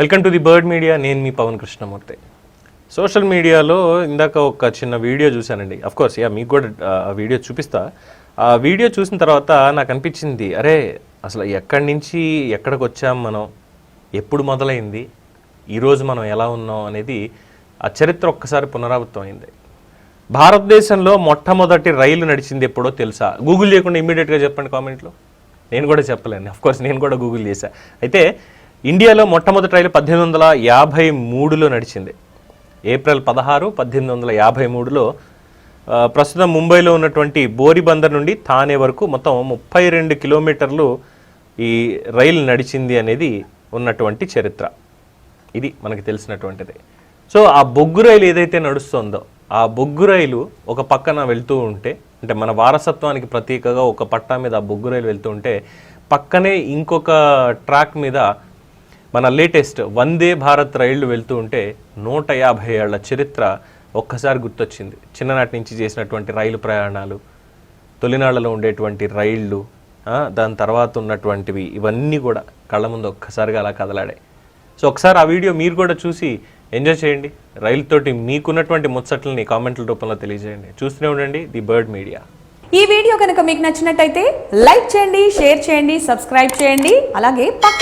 Welcome to the bird media నేను మీ Pawan Krishnamurthy. Social మీడియాలో ఇందాక ఒక చిన్న వీడియో చూశానండి. అఫ్ కోర్స్ యా మీకు కూడా ఆ వీడియో చూపిస్తా. ఆ వీడియో చూసిన తర్వాత నాకు అనిపించింది అరే అసలు ఎక్కడి నుంచి ఎక్కడికి వచ్చాం మనం? ఎప్పుడు మొదలైంది? ఈరోజు మనం ఎలా ఉన్నాం? అనేది ఆ చరిత్ర ఒక్కసారి పునరావృతం అయింది భారతదేశంలో మొట్టమొదటి రైలు నడిచింది ఎప్పుడో తెలుసా? గూగుల్ చేయకుండా ఇమీడియట్గా చెప్పండి కామెంట్లో. నేను కూడా చెప్పలేను. అఫ్ కోర్స్ నేను కూడా గూగుల్ చేశా. అయితే ఇండియాలో మొట్టమొదటి రైలు పద్దెనిమిది వందల యాభై మూడులో నడిచింది. ఏప్రిల్ పదహారు పద్దెనిమిది వందల యాభై మూడులో ప్రస్తుతం ముంబైలో ఉన్నటువంటి బోరిబందర్ నుండి థానే వరకు మొత్తం ముప్పై రెండు కిలోమీటర్లు ఈ రైలు నడిచింది అనేది ఉన్నటువంటి చరిత్ర. ఇది మనకి తెలిసినటువంటిది. సో ఆ బొగ్గు రైలు ఏదైతే నడుస్తుందో ఆ బొగ్గు రైలు ఒక పక్కన వెళ్తూ ఉంటే అంటే మన వారసత్వానికి ప్రతీకగా ఒక పట్టా మీద ఆ బొగ్గు రైలు వెళ్తూ ఉంటే పక్కనే ఇంకొక ట్రాక్ మీద మన లేటెస్ట్ వందే భారత్ రైళ్ళు వెళ్తూ ఉంటే నూట యాభై ఏళ్ళ చరిత్ర ఒక్కసారి గుర్తొచ్చింది. చిన్ననాటి నుంచి చేసినటువంటి రైలు ప్రయాణాలు తొలినాళ్ళలో ఉండేటువంటి రైళ్ళు దాని తర్వాత ఉన్నటువంటివి ఇవన్నీ కూడా కళ్ళ ముందు ఒక్కసారిగా అలా కదలాడాయి. సో ఒకసారి ఆ వీడియో మీరు కూడా చూసి ఎంజాయ్ చేయండి. రైలుతోటి మీకున్నటువంటి ముచ్చట్లని కామెంట్ల రూపంలో తెలియజేయండి. చూస్తూనే ఉండండి ది బర్డ్ మీడియా. ఈ వీడియో కనుక మీకు నచ్చినట్టయితే లైక్ చేయండి షేర్ చేయండి సబ్స్క్రైబ్ చేయండి. అలాగే పక్క